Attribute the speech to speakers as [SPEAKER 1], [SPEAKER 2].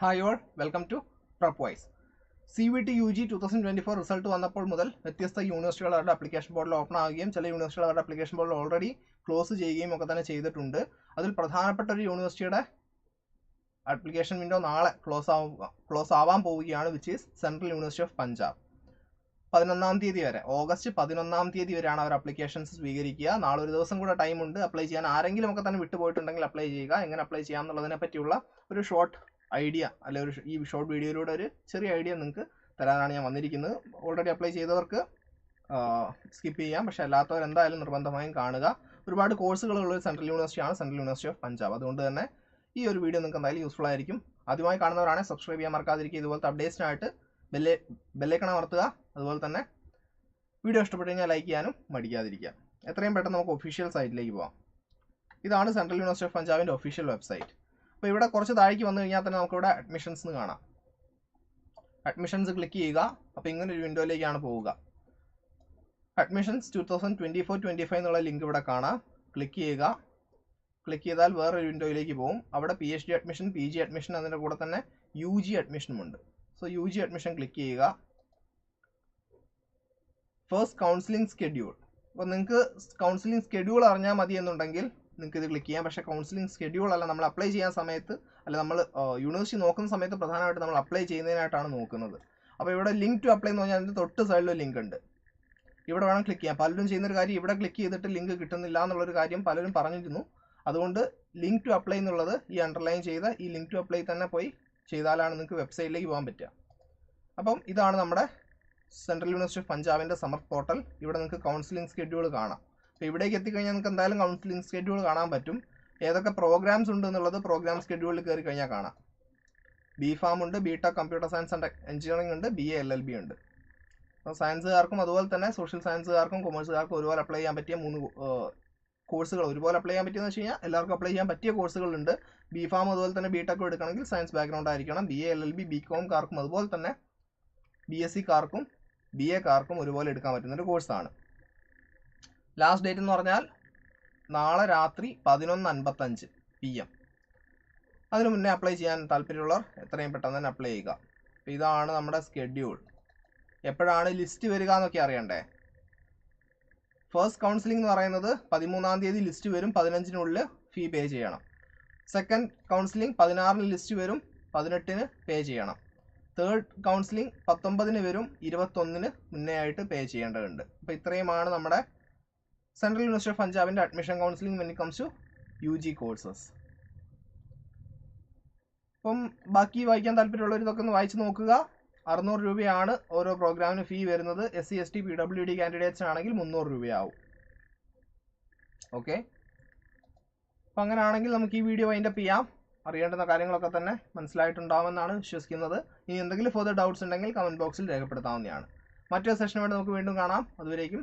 [SPEAKER 1] Hi all welcome to prep wise C V T U G two thousand twenty four result വന്നപ്പോൾ മുതൽ വ്യത്യസ്ത യൂണിവേഴ്സിറ്റികൾ അവരുടെ application ബോർഡിൽ open ആവുകയും ചില യൂണിവേഴ്സിറ്റികൾ അവരുടെ അപ്ലിക്കേഷൻ ബോർഡിൽ ഓൾറെഡി ക്ലോസ് ചെയ്യുകയും ഒക്കെ തന്നെ ചെയ്തിട്ടുണ്ട്. അതിൽ പ്രധാനപ്പെട്ട ഒരു യൂണിവേഴ്സിറ്റിയുടെ അപ്ലിക്കേഷൻ വിൻഡോ നാളെ ക്ലോസ് ആവുക ക്ലോസ് ആവാൻ പോവുകയാണ് which is central university of Punjab പതിനൊന്നാം തീയതി വരെ ഓഗസ്റ്റ് പതിനൊന്നാം തീയതി വരെയാണ് അവർ അപ്ലിക്കേഷൻസ് സ്വീകരിക്കുക. നാളെ ഒരു ദിവസം കൂടെ ടൈം ഉണ്ട്. അപ്ലൈ ചെയ്യാൻ ആരെങ്കിലും ഒക്കെ തന്നെ വിട്ടുപോയിട്ടുണ്ടെങ്കിൽ അപ്ലൈ ചെയ്യുക. എങ്ങനെ അപ്ലൈ ചെയ്യാം എന്നുള്ളതിനെ പറ്റിയുള്ള ഒരു ഷോർട്ട് ഐഡിയ അല്ലെ ഒരു ഈ ഷോർട്ട് വീഡിയോയിലൂടെ ഒരു ചെറിയ ഐഡിയ നിങ്ങൾക്ക് തരാനാണ് ഞാൻ വന്നിരിക്കുന്നത്. ഓൾറെഡി അപ്ലൈ ചെയ്തവർക്ക് സ്കിപ്പ് ചെയ്യാം. പക്ഷെ അല്ലാത്തവർ എന്തായാലും നിർബന്ധമായും കാണുക. ഒരുപാട് കോഴ്സുകളുള്ള സെൻട്രൽ സെൻട്രൽ യൂണിവേഴ്സിറ്റിയാണ് സെൻട്രൽ യൂണിവേഴ്സിറ്റി ഓഫ് പഞ്ചാബ് അതുകൊണ്ട് തന്നെ ഈ ഒരു വീഡിയോ നിങ്ങൾക്ക് എന്തായാലും യൂസ്ഫുൾ ആയിരിക്കും. ആദ്യമായി കാണുന്നവരാണെങ്കിൽ സബ്സ്ക്രൈബ് ചെയ്യാൻ മറക്കാതിരിക്കുക. ഇതുപോലത്തെ അപ്ഡേറ്റ്സിനായിട്ട് ബെല്ലെ ബെല്ലേക്കണ അമർത്തുക. അതുപോലെ തന്നെ വീഡിയോ ഇഷ്ടപ്പെട്ടു കഴിഞ്ഞാൽ ലൈക്ക് ചെയ്യാനും മടിക്കാതിരിക്കുക. എത്രയും പെട്ടെന്ന് നമുക്ക് ഒഫീഷ്യൽ സൈറ്റിലേക്ക് പോകാം ഇതാണ് സെൻട്രൽ യൂണിവേഴ്സിറ്റി ഓഫ് പഞ്ചാബിന്റെ ഒഫീഷ്യൽ വെബ്സൈറ്റ് അപ്പോൾ ഇവിടെ കുറച്ച് താഴേക്ക് വന്നു കഴിഞ്ഞാൽ തന്നെ നമുക്കിവിടെ അഡ്മിഷൻസ് എന്ന് കാണാം. അഡ്മിഷൻസ് ക്ലിക്ക് ചെയ്യുക. അപ്പോൾ ഇങ്ങനെ ഒരു വിൻഡോയിലേക്കാണ് പോവുക. Admissions two thousand twenty four twenty five എന്നുള്ള ലിങ്ക് ഇവിടെ കാണാം. ക്ലിക്ക് ചെയ്യുക. ക്ലിക്ക് ചെയ്താൽ വേറൊരു വിൻഡോയിലേക്ക് പോകും. അവിടെ P H D admission P G admission അതിന്റെ കൂടെ തന്നെ യു ജി അഡ്മിഷനും ഉണ്ട്. So U G admission click ചെയ്യുക. ഫസ്റ്റ് കൗൺസിലിംഗ് സ്കെഡ്യൂൾ അപ്പോൾ നിങ്ങൾക്ക് കൗൺസിലിംഗ് സ്കെഡ്യൂൾ അറിഞ്ഞാൽ മതി എന്നുണ്ടെങ്കിൽ നിങ്ങൾക്ക് ഇത് ക്ലിക്ക് ചെയ്യാം. പക്ഷേ കൗൺസിലിംഗ് ഷെഡ്യൂൾ അല്ല നമ്മൾ അപ്ലൈ ചെയ്യാൻ സമയത്ത് അല്ല നമ്മൾ യൂണിവേഴ്സിറ്റി നോക്കുന്ന സമയത്ത് പ്രധാനമായിട്ട് നമ്മൾ അപ്ലൈ ചെയ്യുന്നതിനായിട്ടാണ് നോക്കുന്നത്. അപ്പോൾ ഇവിടെ ലിങ്ക് ടു അപ്ലൈ എന്ന് പറഞ്ഞാൽ അതിന്റെ തൊട്ട് സൈഡിൽ ലിങ്ക് ഉണ്ട്. ഇവിടെ വേണം ക്ലിക്ക് ചെയ്യാം പലരും ചെയ്യുന്നൊരു കാര്യം ഇവിടെ ക്ലിക്ക് ചെയ്തിട്ട് ലിങ്ക് കിട്ടുന്നില്ല എന്നുള്ളൊരു കാര്യം പലരും പറഞ്ഞിരുന്നു. അതുകൊണ്ട് ലിങ്ക് ടു അപ്ലൈ എന്നുള്ളത് ഈ അണ്ടർലൈൻ ചെയ്ത ഈ ലിങ്ക് ടു അപ്ലൈ തന്നെ പോയി ചെയ്താലാണ് നിങ്ങൾക്ക് വെബ്സൈറ്റിലേക്ക് പോകാൻ പറ്റുക. അപ്പം ഇതാണ് നമ്മുടെ സെൻട്രൽ യൂണിവേഴ്സിറ്റി ഓഫ് പഞ്ചാബിന്റെ സമർ പോർട്ടൽ ഇവിടെ നിങ്ങൾക്ക് കൗൺസിലിംഗ് ഷെഡ്യൂൾ കാണാം. അപ്പോൾ ഇവിടേക്ക് എത്തിക്കഴിഞ്ഞാൽ നിങ്ങൾക്ക് എന്തായാലും കൗൺസിലിംഗ് സ്കെഡ്യൂൾ കാണാൻ പറ്റും. ഏതൊക്കെ പ്രോഗ്രാംസ് ഉണ്ട് എന്നുള്ളത് പ്രോഗ്രാം സ്കെഡ്യൂളിൽ കയറി കഴിഞ്ഞാൽ കാണാം. ബി ഫാം ഉണ്ട് B tech computer science and engineering ഉണ്ട് B A L L B ഉണ്ട്. അപ്പോൾ സയൻസുകാർക്കും അതുപോലെ തന്നെ സോഷ്യൽ സയൻസുകാർക്കും കൊമേഴ്സുകാർക്കും ഒരുപോലെ അപ്ലൈ ചെയ്യാൻ പറ്റിയ മൂന്ന് കോഴ്സുകൾ ഒരുപോലെ അപ്ലൈ ചെയ്യാൻ പറ്റിയെന്ന് വെച്ച് കഴിഞ്ഞാൽ എല്ലാവർക്കും അപ്ലൈ ചെയ്യാൻ പറ്റിയ കോഴ്സുകളുണ്ട് ബി ഫാം അതുപോലെ തന്നെ ബി ടെക്കും എടുക്കണമെങ്കിൽ സയൻസ് ബാക്ക്ഗ്രൗണ്ട് ആയിരിക്കണം. B A L L B B com കാർക്കും അതുപോലെ തന്നെ ബി എസ് സി കാർക്കും ബി എ കാർക്കും ഒരുപോലെ എടുക്കാൻ പറ്റുന്നൊരു കോഴ്സാണ് ലാസ്റ്റ് ഡേറ്റ് എന്ന് പറഞ്ഞാൽ നാളെ രാത്രി പതിനൊന്ന് അൻപത്തഞ്ച് പി എം അതിനു മുന്നേ അപ്ലൈ ചെയ്യാൻ താല്പര്യമുള്ളവർ എത്രയും പെട്ടെന്ന് തന്നെ അപ്ലൈ ചെയ്യുക. അപ്പോൾ ഇതാണ് നമ്മുടെ സ്കെഡ്യൂൾ എപ്പോഴാണ് ലിസ്റ്റ് വരിക എന്നൊക്കെ അറിയണ്ടേ? ഫസ്റ്റ് കൗൺസിലിംഗ് എന്ന് പറയുന്നത് പതിമൂന്നാം തീയതി ലിസ്റ്റ് വരും പതിനഞ്ചിനുള്ളിൽ ഫീ പേ ചെയ്യണം. സെക്കൻഡ് കൗൺസിലിംഗ് പതിനാറിന് ലിസ്റ്റ് വരും പതിനെട്ടിന് പേ ചെയ്യണം. തേർഡ് കൗൺസിലിംഗ് പത്തൊമ്പതിന് വരും ഇരുപത്തൊന്നിന് മുന്നേ ആയിട്ട് പേ ചെയ്യേണ്ടതുണ്ട്. അപ്പോൾ ഇത്രയുമാണ് നമ്മുടെ central university of പഞ്ചാബിന്റെ admission counselling when comes to U G courses അപ്പം ബാക്കി വായിക്കാൻ താല്പര്യമുള്ളവർ ഇതൊക്കെ ഒന്ന് വായിച്ച് നോക്കുക. അറുന്നൂറ് രൂപയാണ് ഓരോ പ്രോഗ്രാമിന് ഫീ വരുന്നത്. S C S T P W D candidates ആണെങ്കിൽ മുന്നൂറ് രൂപയാവും. ഓക്കെ അപ്പം അങ്ങനെയാണെങ്കിൽ നമുക്ക് ഈ വീഡിയോ വൈൻഡപ്പ് ചെയ്യാം. അറിയേണ്ടുന്ന കാര്യങ്ങളൊക്കെ തന്നെ മനസ്സിലായിട്ടുണ്ടാവുമെന്നാണ് വിശ്വസിക്കുന്നത്. ഇനി എന്തെങ്കിലും ഫർദർ ഡൗട്ട്സ് ഉണ്ടെങ്കിൽ കമന്റ് ബോക്സിൽ രേഖപ്പെടുത്താവുന്നതാണ്. മറ്റൊരു സെഷനുമായിട്ട് നമുക്ക് വീണ്ടും കാണാം. അതുവരേക്കും